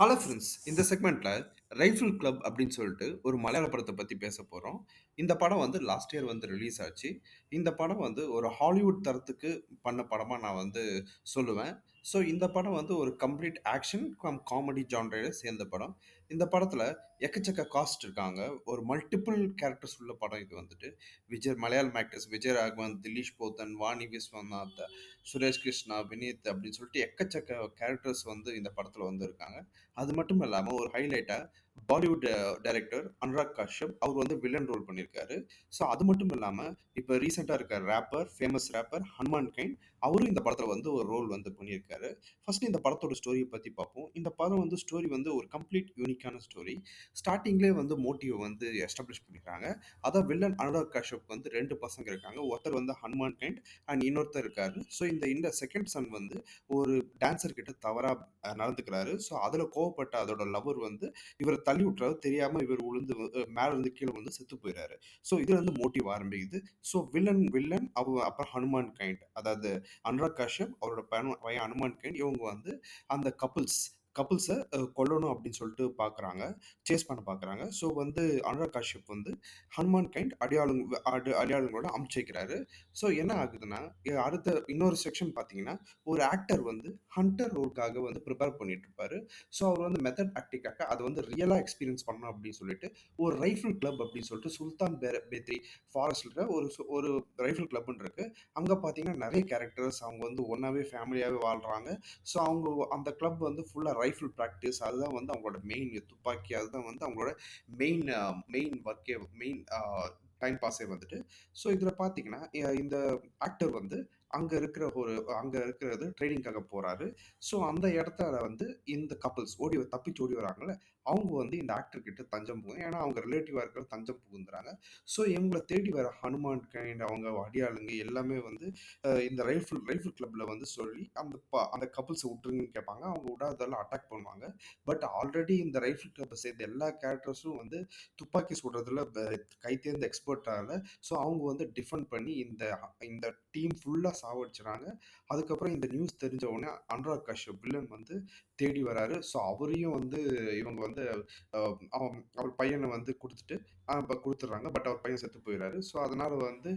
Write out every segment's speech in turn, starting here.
Hello friends இந்த செக்மெண்ட்ல rifle club அப்படின்னு சொல்லிட்டு ஒரு மலையாள படத்தை பற்றி பேச போகிறோம் இந்த படம் வந்து லாஸ்ட் இயர் வந்து ரிலீஸ் ஆச்சு. இந்த படம் வந்து ஒரு ஹாலிவுட் தரத்துக்கு பண்ண படமாக நான் வந்து சொல்லுவேன். ஸோ இந்த படம் வந்து ஒரு கம்ப்ளீட் ஆக்ஷன் கம் காமெடி ஜான்ரையில் சேர்ந்த படம். இந்த படத்தில் எக்கச்சக்க காஸ்ட் இருக்காங்க. ஒரு மல்டிபிள் கேரக்டர்ஸ் உள்ள படம் இது வந்துட்டு. விஜய் மலையாளம் ஆக்டர்ஸ் விஜய் ராகவன், திலீஷ் போத்தன், வாணி விஸ்வநாத், சுரேஷ் கிருஷ்ணா, வினீத் அப்படின்னு சொல்லிட்டு எக்கச்சக்க கேரக்டர்ஸ் வந்து இந்த படத்தில் வந்து இருக்காங்க. அது மட்டும் இல்லாமல் ஒரு ஹைலைட்டாக பாலிவுட் டைரக்டர் அனுராக் காஷ்யப் அவர் வந்து வில்லன் ரோல் பண்ணியிருக்காரு. ஸோ அது மட்டும் இல்லாம இப்போ ரீசெண்டாக இருக்க rapper, famous rapper Hanumankind அவரும் இந்த படத்துல வந்து ஒரு ரோல் வந்து பண்ணியிருக்காரு. ஃபர்ஸ்ட் இந்த படத்தோட ஸ்டோரிய பத்தி பார்ப்போம். இந்த படம் வந்து ஸ்டோரி வந்து ஒரு கம்ப்ளீட் யூனிக்கான ஸ்டோரி. ஸ்டார்டிங்லேயே வந்து மோட்டிவ் வந்து எஸ்டாப்ளிஷ் பண்ணிக்கிறாங்க அதான் வில்லன் அனுராக் காஷ்யப் வந்து ரெண்டு பசங்க இருக்காங்க. ஒருத்தர் வந்து ஹனுமான் கைண்ட் அண்ட் இன்னொருத்தர் இருக்காரு. ஸோ இந்த இந்த செகண்ட் சன் வந்து ஒரு டான்சர் கிட்ட தவறாக நடந்துக்கிறாரு. ஸோ அதுல கோவப்பட்ட அதோட லவர் வந்து இவர் தள்ளி விட்டுறாரு. தெரியாம இவர் உளுந்து மேல இருந்து கீழ விழுந்து செத்து போயிறாரு. ஸோ இதுலருந்து மோட்டிவ் ஆரம்பிக்குது. ஸோ வில்லன் வில்லன் அவ அப்புறம் ஹனுமான் கைண்ட் அதாவது அனுராக் காஷ்யப் அவரோட பையன் பையன் ஹனுமான் கைண்ட் இவங்க வந்து அந்த கப்புள்ஸ் கப்புள்ஸை அ கொல்லணும் அப்படின்னு சொல்லிட்டு பார்க்குறாங்க. சேஸ் பண்ண பார்க்குறாங்க. ஸோ வந்து அனுராக் காஷ்யப் வந்து ஹனுமான் கைண்ட் அடியாளுங்க அடு அடியாளுங்களோட அனுப்பிச்சு வைக்கிறாரு. ஸோ என்ன ஆகுதுன்னா, எ அடுத்த இன்னொரு செக்ஷன் பார்த்தீங்கன்னா, ஒரு ஆக்டர் வந்து ஹண்டர் ரோல்க்காக வந்து ப்ரிப்பேர் பண்ணிட்டுருப்பாரு. ஸோ அவர் வந்து மெத்தட் ஆக்டிங்காக அத வந்து ரியலா எக்ஸ்பீரியன்ஸ் பண்ணணும் அப்படின்னு சொல்லிட்டு, ஒரு ரைஃபிள் கிளப் அப்படின்னு சொல்லிட்டு சுல்தான் பேர பேத்ரி ஃபாரஸ்ட்ல ஒரு சு ஒரு ரைஃபிள் கிளப்ன்னு இருக்கு. அங்க பார்த்தீங்கன்னா, நெறைய கேரக்டர்ஸ் அவங்க வந்து ஒண்ணாவே ஃபேமிலியாவே வாழ்றாங்க. ஸோ அவங்க அந்த கிளப் வந்து ஃபுல்லா ரைஃபிள் ப்ராக்டிஸ் அதுதான் வந்து அவங்களோட மெயின் துப்பாக்கி அதுதான் வந்து அவங்களோட மெயின் மெயின் ஒர்க்கே மெயின் டைம் பாஸே வந்துட்டு. ஸோ இதில் பார்த்தீங்கன்னா, இந்த ஆக்டர் வந்து அங்கே இருக்கிற ஒரு அங்கே இருக்கிறது ட்ரைனிங்காக போகிறாரு ஸோ அந்த இடத்துல வந்து இந்த கப்பிள்ஸ் ஓடி தப்பிச்சு ஓடி வராங்களே அவங்க வந்து இந்த ஆக்டர் கிட்ட தஞ்சம் புகு ஏன்னா அவங்க ரிலேட்டிவாக இருக்கிற தஞ்சம் புகுந்துறாங்க. ஸோ இவங்களை தேடி வர ஹனுமான் கைண்ட் அவங்க அடியாளுங்க எல்லாமே வந்து இந்த ரைஃபிள் ரைஃபிள் கிளப்ல வந்து சொல்லி அந்த ப அந்த கப்பிள்ஸ விட்டுருங்கன்னு கேட்பாங்க. அவங்க விடாததால அட்டாக் பண்ணுவாங்க. பட் ஆல்ரெடி இந்த ரைஃபிள் கிளப்பை சேர்ந்த எல்லா கேரக்டர்ஸும் வந்து துப்பாக்கி சுடுறதுல கை தேர்ந்த எக்ஸ்பர்ட்டால ஸோ அவங்க வந்து டிஃபெண்ட் பண்ணி இந்த இந்த டீம் ஃபுல்லாக சாவடிச்சுறாங்க. அதுக்கப்புறம் இந்த நியூஸ் தெரிஞ்ச உடனே அனுராக் கஷ்யப் வில்லன் வந்து தேடி வராரு. ஸோ அவரையும் வந்து இவங்க வந்து வந்து அவர் பையனை வந்து கொடுத்துட்டு இப்போ கொடுத்துட்றாங்க பட் அவர் பையன் செத்து போயிடுறாரு ஸோ அதனால் வந்து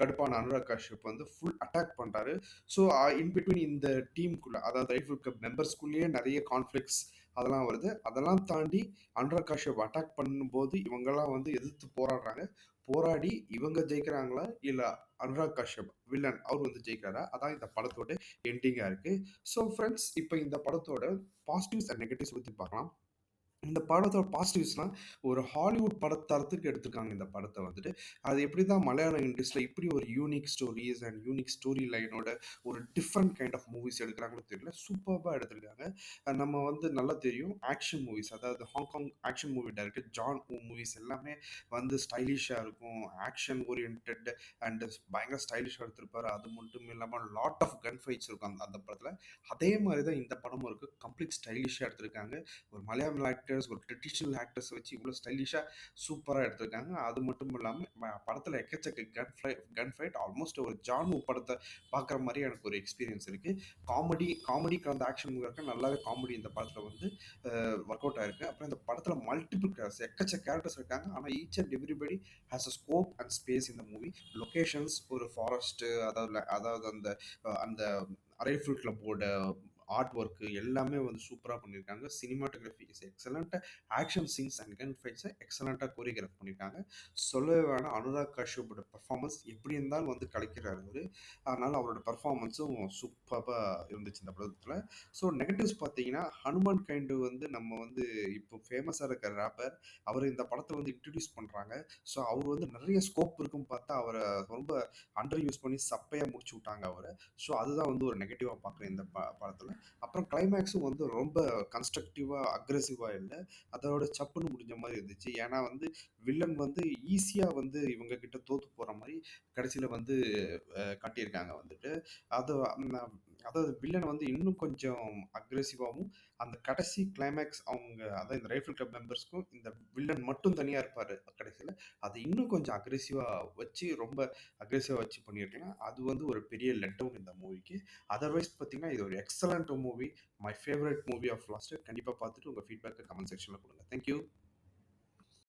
கடுப்பான அனுராக் காஷ்யப் வந்து ஃபுல் அட்டாக் பண்ணுறாரு ஸோ இன் பிட்வீன் இந்த டீமுக்குள்ளே அதாவது ரைஃபிள் கிளப் மெம்பர்ஸ்குள்ளேயே நிறைய கான்ஃப்ளிக்ஸ் அதெல்லாம் வருது. அதெல்லாம் தாண்டி அனுராக் காஷ்யப் அட்டாக் பண்ணும்போது இவங்கெல்லாம் வந்து எதிர்த்து போராடுறாங்க. போராடி இவங்க ஜெயிக்கிறாங்களா? இல்லை அனுராக் காஷ்யப் வில்லன் அவர் வந்து ஜெயிக்கிறாரா? அதான் இந்த படத்தோட எண்டிங்காக இருக்குது ஸோ ஃப்ரெண்ட்ஸ் இப்போ இந்த படத்தோட பாசிட்டிவ்ஸ் அண்ட் நெகட்டிவ்ஸ் பற்றி பார்க்கலாம். இந்த படத்தோட பாசிட்டிவ்ஸ்னால் ஒரு ஹாலிவுட் படத்தரத்துக்கு எடுத்திருக்காங்க இந்த படத்தை வந்துட்டு. அது எப்படி தான் மலையாளம் இண்டஸ்ட்ரியில் இப்படி ஒரு unique stories and unique story லைனோட ஒரு டிஃப்ரெண்ட் கைண்ட் ஆஃப் மூவிஸ் எடுக்கிறாங்களோ தெரியல. சூப்பராக எடுத்திருக்காங்க. நம்ம வந்து நல்லா தெரியும். ஆக்ஷன் மூவிஸ் அதாவது Hong Kong action movie director John Woo movies எல்லாமே வந்து ஸ்டைலிஷாக இருக்கும். ஆக்ஷன் ஓரியன்டட் அண்ட் பயங்கர ஸ்டைலிஷாக எடுத்திருப்பாரு. அது மட்டும் இல்லாமல் லாட் ஆஃப் கன் ஃபைட்ஸ் இருக்கும் அந்த அந்த படத்தில் அதே மாதிரி தான் இந்த படமும் இருக்குது கம்ப்ளீட் ஸ்டைலிஷாக எடுத்திருக்காங்க. ஒரு மலையாளம் ஆக்டர்ஸ் ஒரு ட்ரெடிஷ்னல் ஆக்டர்ஸ் வச்சு இவ்வளோ ஸ்டைலிஷாக சூப்பராக எடுத்திருக்காங்க. அது மட்டும் இல்லாமல் படத்தில் எக்கச்சக்க gun five gun fight almost ஒரு ஜான் படத்தை பார்க்குற மாதிரி எனக்கு ஒரு எக்ஸ்பீரியன்ஸ் இருக்குது காமெடி காமெடி கலந்த ஆக்ஷன் மூவியா நல்லாவே காமெடி இந்த படத்தில் வந்து ஒர்க் அவுட் ஆயிருக்கு. அப்புறம் இந்த படத்தில் மல்டிபிள் கேரக்டர்ஸ் எக்கச்சக்க கேரக்டர்ஸ் இருக்காங்க. ஆனால் each and everybody has a scope and space in movie. Locations ஒரு ஃபாரஸ்ட்டு அதாவது அதாவது அந்த அந்த ரைஃபிள் கிளப்போட ஆர்ட் ஒர்க்கு எல்லாமே வந்து சூப்பராக பண்ணியிருக்காங்க. சினிமாட்டோகிராஃபி இஸ் எக்ஸலண்ட்டாக ஆக்ஷன் சீன்ஸ் அண்ட் கன் ஃபைட்ஸை எக்ஸலண்ட்டாக கோரியோகிராஃப் பண்ணியிருக்காங்க. சொல்லவே வேணாம் அனுராக் காஷ்யப்போட பர்ஃபார்மன்ஸ் எப்படி இருந்தாலும் வந்து கலைக்கிறார் அவர் அதனால் அவரோட பர்ஃபார்மன்ஸும் சூப்பராக இருந்துச்சு இந்த படத்தில் ஸோ நெகட்டிவ்ஸ் பார்த்தீங்கன்னா, ஹனுமான் கைண்டு வந்து நம்ம வந்து இப்போ ஃபேமஸாக இருக்கிற ரேப்பர். அவர் இந்த படத்தை வந்து இன்ட்ரடியூஸ் பண்ணுறாங்க ஸோ அவர் வந்து நிறைய ஸ்கோப் இருக்குன்னு பார்த்தா அவரை ரொம்ப அண்டர் யூஸ் பண்ணி சப்பையாக முடிச்சு விட்டாங்க அவரை ஸோ அதுதான் வந்து ஒரு நெகட்டிவாக பார்க்குறேன் இந்த ப படத்தில் அப்புறம் கிளைமேக்ஸும் வந்து ரொம்ப கன்ஸ்ட்ரக்டிவாக அக்ரெசிவாக இல்ல. அதோட சப்புன்னு முடிஞ்ச மாதிரி இருந்துச்சு. ஏன்னா வந்து வில்லன் வந்து ஈஸியாக வந்து இவங்க கிட்ட தோத்து போற மாதிரி கடைசியில் வந்து கட்டியிருக்காங்க வந்துட்டு. அது அதாவது வில்லன் வந்து இன்னும் கொஞ்சம் அக்ரெசிவாகவும் அந்த கடைசி கிளைமேக்ஸ் அவங்க அதாவது இந்த ரைஃபிள் கிளப் மெம்பர்ஸ்க்கும் இந்த வில்லன் மட்டும் தனியாக இருப்பார் கடைசியில். அதை இன்னும் கொஞ்சம் அக்ரெசிவாக வச்சு ரொம்ப அக்ரெசிவாக வச்சு பண்ணியிருக்கலாம் அது வந்து ஒரு பெரிய லெட் டவுன் இந்த மூவிக்கு அதர்வைஸ் பார்த்தீங்கன்னா இது ஒரு excellent movie my favourite movie of last கண்டிப்பாக பார்த்துட்டு உங்கள் ஃபீட்பேக்கை கமெண்ட் செக்ஷனில் கொடுங்க. தேங்க்யூ